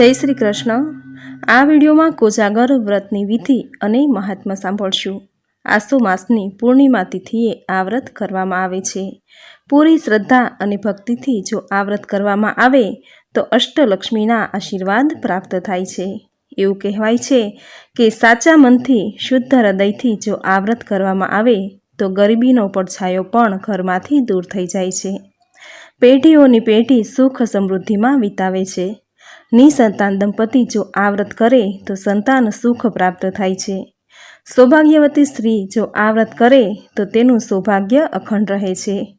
જય શ્રી કૃષ્ણ. આ વિડીયોમાં કોજાગર વ્રતની વિધિ અને મહાત્મા સાંભળશું. આસો માસની પૂર્ણિમા તિથિએ આ વ્રત કરવામાં આવે છે. પૂરી શ્રદ્ધા અને ભક્તિથી જો આ વ્રત કરવામાં આવે, તો અષ્ટલક્ષ્મીના આશીર્વાદ પ્રાપ્ત થાય છે. એવું કહેવાય છે કે સાચા મનથી, શુદ્ધ હૃદયથી જો આ વ્રત કરવામાં આવે, તો ગરીબીનો પડછાયો પણ ઘરમાંથી દૂર થઈ જાય છે. પેઢીઓની પેઢી સુખ સમૃદ્ધિમાં વિતાવે છે. નિસંતાન દંપતી જો આ વ્રત કરે તો સંતાન સુખ પ્રાપ્ત થાય છે. સૌભાગ્યવતી સ્ત્રી જો આ વ્રત કરે તો તેનું સૌભાગ્ય અખંડ રહે છે.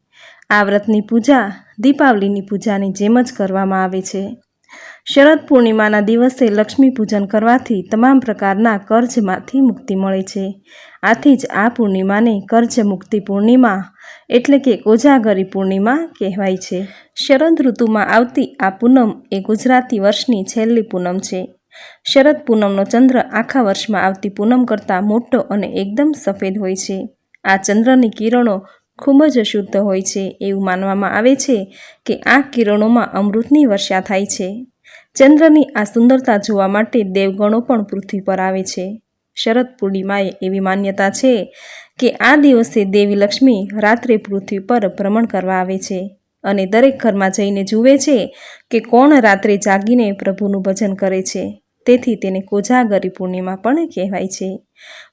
આ વ્રતની પૂજા, દીપાવલીની પૂજાની જેમ જ કરવામાં આવે છે. શરદ પૂર્ણિમાના દિવસે લક્ષ્મી પૂજન કરવાથી તમામ પ્રકારના કર્જમાંથી મુક્તિ મળે છે. આથી જ આ પૂર્ણિમાને કર્જ મુક્તિ પૂર્ણિમા એટલે કે કોજાગરી પૂર્ણિમા કહેવાય છે. શરદ ઋતુમાં આવતી આ પૂનમ એ ગુજરાતી વર્ષની છેલ્લી પૂનમ છે. શરદ પૂનમનો ચંદ્ર આખા વર્ષમાં આવતી પૂનમ કરતાં મોટો અને એકદમ સફેદ હોય છે. આ ચંદ્રની કિરણો ખૂબ જ શુદ્ધ હોય છે. એવું માનવામાં આવે છે કે આ કિરણોમાં અમૃતની વર્ષા થાય છે. ચંદ્રની આ સુંદરતા જોવા માટે દેવગણો પણ પૃથ્વી પર આવે છે. શરદ પૂર્ણિમાએ એવી માન્યતા છે કે આ દિવસે દેવી લક્ષ્મી રાત્રે પૃથ્વી પર ભ્રમણ કરવા આવે છે અને દરેક ઘરમાં જઈને જુએ છે કે કોણ રાત્રે જાગીને પ્રભુનું ભજન કરે છે. તેથી તેને કોજાગરી પૂર્ણિમા પણ કહેવાય છે.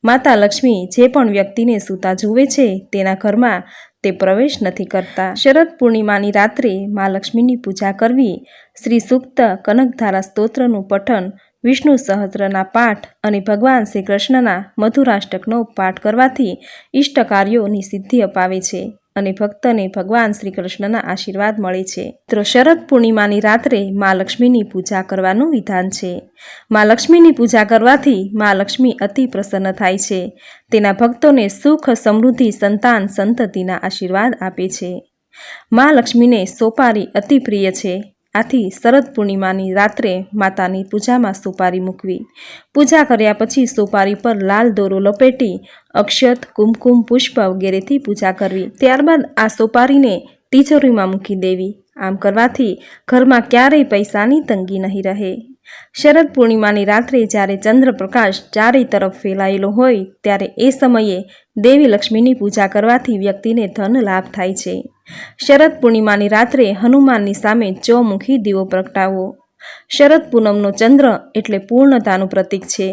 માતા લક્ષ્મી જે પણ વ્યક્તિને સૂતા જુએ છે, તેના ઘરમાં તે પ્રવેશ નથી કરતા. શરદ પૂર્ણિમાની રાત્રે મા લક્ષ્મીની પૂજા કરવી, શ્રી સુક્ત કનકધારા સ્તોત્રનું પઠન, વિષ્ણુ સહસ્ત્રના પાઠ અને ભગવાન શ્રી કૃષ્ણના મધુરાષ્ટકનો પાઠ કરવાથી ઇષ્ટ કાર્યોની સિદ્ધિ અપાવે છે. અને ભક્તને ભગવાન શ્રી કૃષ્ણના આશીર્વાદ મળે છે. તો શરદ પૂર્ણિમાની રાત્રે મા લક્ષ્મીની પૂજા કરવાનું વિધાન છે. મા લક્ષ્મીની પૂજા કરવાથી મા લક્ષ્મી અતિ પ્રસન્ન થાય છે. તેના ભક્તોને સુખ, સમૃદ્ધિ, સંતાન, સંતતિના આશીર્વાદ આપે છે. મા લક્ષ્મીને સોપારી અતિ પ્રિય છે. આથી શરદ પૂર્ણિમાની રાત્રે માતાની પૂજામાં સુપારી મૂકવી. પૂજા કર્યા પછી સુપારી પર લાલ દોરો લપેટી, અક્ષત, કુમકુમ, પુષ્પ વગેરેથી પૂજા કરવી. ત્યારબાદ આ સુપારીને તિજોરીમાં મૂકી દેવી. આમ કરવાથી ઘરમાં ક્યારેય પૈસાની તંગી નહીં રહે. શરદ પૂર્ણિમાની રાત્રે જ્યારે ચંદ્રપ્રકાશ ચારે તરફ ફેલાયેલો હોય ત્યારે એ સમયે દેવી લક્ષ્મીની પૂજા કરવાથી વ્યક્તિને ધન લાભ થાય છે. શરદ પૂર્ણિમાની રાત્રે હનુમાનની સામે ચોમુખી દીવો પ્રગટાવો શરદ પૂનમનો ચંદ્ર એટલે પૂર્ણતાનું પ્રતીક છે.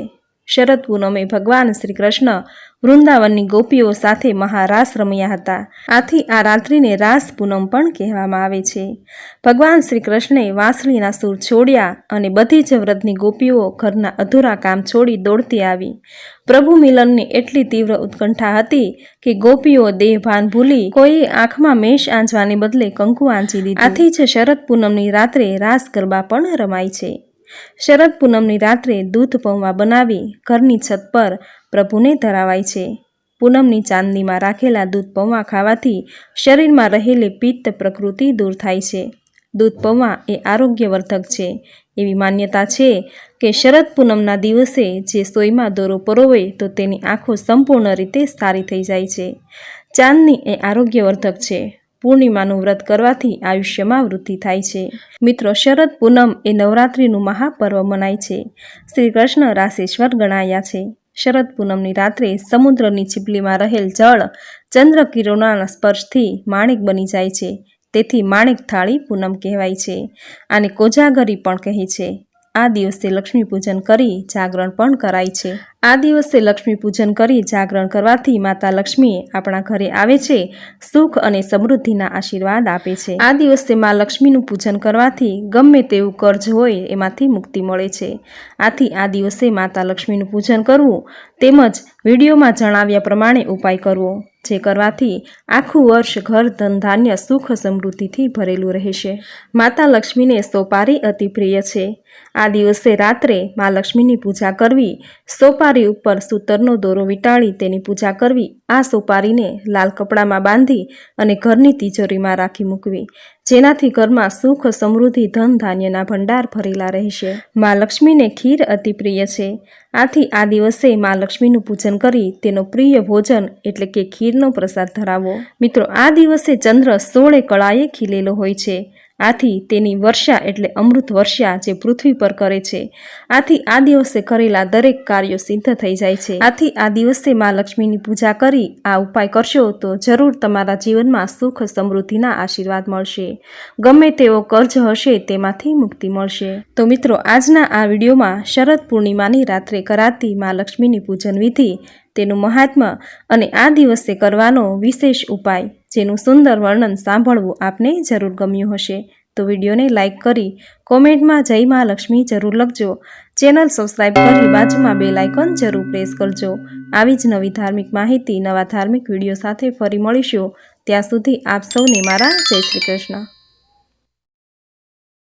શરદ પૂનમે ભગવાન શ્રી કૃષ્ણ વૃંદાવનની ગોપીઓ સાથે મહારાસ રમ્યા હતા. આથી આ રાત્રિને રાસ પૂનમ પણ કહેવામાં આવે છે. ભગવાન શ્રી કૃષ્ણે વાંસળીના સૂર છોડ્યા અને બધી જ વ્રતની ગોપીઓ ઘરના અધૂરા કામ છોડી દોડતી આવી. પ્રભુ મિલનની એટલી તીવ્ર ઉત્કંઠા હતી કે ગોપીઓ દેહભાન ભૂલી કોઈ આંખમાં મેષ આંજવાને બદલે કંકુ આંચી દીધું આથી જ શરદ પૂનમની રાત્રે રાસ ગરબા પણ રમાય છે. શરદ પૂનમની રાત્રે દૂધ પૌવા બનાવી ઘરની છત પર પ્રભુને ધરાવાય છે. પૂનમની ચાંદનીમાં રાખેલા દૂધ પૌવા ખાવાથી શરીરમાં રહેલી પિત્ત પ્રકૃતિ દૂર થાય છે. દૂધ પૌવા એ આરોગ્યવર્ધક છે. એવી માન્યતા છે કે શરદ પૂનમના દિવસે જે સોયમાં દોરો પરોવે તો તેની આંખો સંપૂર્ણ રીતે સારી થઈ જાય છે. ચાંદની એ આરોગ્યવર્ધક છે. પૂર્ણિમાનું વ્રત કરવાથી આયુષ્યમાં વૃદ્ધિ થાય છે. મિત્રો, શરદ પૂનમ એ નવરાત્રિનું મહાપર્વ મનાય છે. શ્રી કૃષ્ણ રાસેશ્વર ગણાયા છે. શરદ પૂનમની રાત્રે સમુદ્રની છીપલીમાં રહેલ જળ ચંદ્ર કિરણોના સ્પર્શથી માણેક બની જાય છે. તેથી માણેક થાળી પૂનમ કહેવાય છે. આને કોજાગરી પણ કહે છે. આ દિવસે લક્ષ્મી પૂજન કરી જાગરણ પણ કરાય છે. આ દિવસે લક્ષ્મી પૂજન કરી જાગરણ કરવાથી માતા લક્ષ્મી આપણા ઘરે આવે છે, સુખ અને સમૃદ્ધિના આશીર્વાદ આપે છે. આ દિવસે માં લક્ષ્મીનું પૂજન કરવાથી ગમે તેવું કર્જ હોય એમાંથી મુક્તિ મળે છે. આથી આ દિવસે માતા લક્ષ્મીનું પૂજન કરવું તેમજ વિડીયોમાં જણાવ્યા પ્રમાણે ઉપાય કરવો. જે કરવાથી આખું વર્ષ ઘર ધન ધાન્ય સુખ સમૃદ્ધિથી ભરેલું રહેશે. માતા લક્ષ્મીને સોપારી અતિ પ્રિય છે. આ દિવસે રાત્રે મા લક્ષ્મીની પૂજા કરવી, સોપારી ઉપર સૂતરનો દોરો વીંટાળી તેની પૂજા કરવી, આ સોપારીને લાલ કપડામાં બાંધી અને ઘરની તિજોરીમાં રાખી મૂકવી. જેનાથી ઘરમાં સુખ, સમૃદ્ધિ, ધન, ધાન્યના ભંડાર ભરેલા રહેશે. મા લક્ષ્મીને ખીર અતિ પ્રિય છે. આથી આ દિવસે મા લક્ષ્મીનું પૂજન કરી તેનો પ્રિય ભોજન એટલે કે ખીરનો પ્રસાદ ધરાવો. મિત્રો, આ દિવસે ચંદ્ર સોળે કળાએ ખીલેલો હોય છે. આથી તેની વર્ષા એટલે અમૃત વર્ષા જે પૃથ્વી પર કરે છે, આથી આ દિવસે કરેલા દરેક કાર્યો સિદ્ધ થઈ જાય છે. આથી આ દિવસે માં લક્ષ્મીની પૂજા કરી, આ ઉપાય કરશો તો જરૂર તમારા જીવનમાં સુખ સમૃદ્ધિના આશીર્વાદ મળશે. ગમે તેવો કર્જ હશે તેમાંથી મુક્તિ મળશે. તો મિત્રો, આજના આ વિડીયોમાં શરદ પૂર્ણિમાની રાત્રે કરાતી માં લક્ષ્મીની પૂજન વિધિ, તેનું મહાત્મ્ય અને આ દિવસે કરવાનો વિશેષ ઉપાય જેનું સુંદર વર્ણન સાંભળવું આપને જરૂર ગમ્યું હશે. તો વિડીયોને લાઇક કરી કોમેન્ટમાં જય મા લક્ષ્મી જરૂર લખજો. ચેનલ સબસ્ક્રાઈબ કરી બાજુમાં બે લાઇકન જરૂર પ્રેસ કરજો. આવી જ નવી ધાર્મિક માહિતી, નવા ધાર્મિક વીડિયો સાથે ફરી મળીશું. ત્યાં સુધી આપ સૌને મારા જય શ્રી કૃષ્ણ.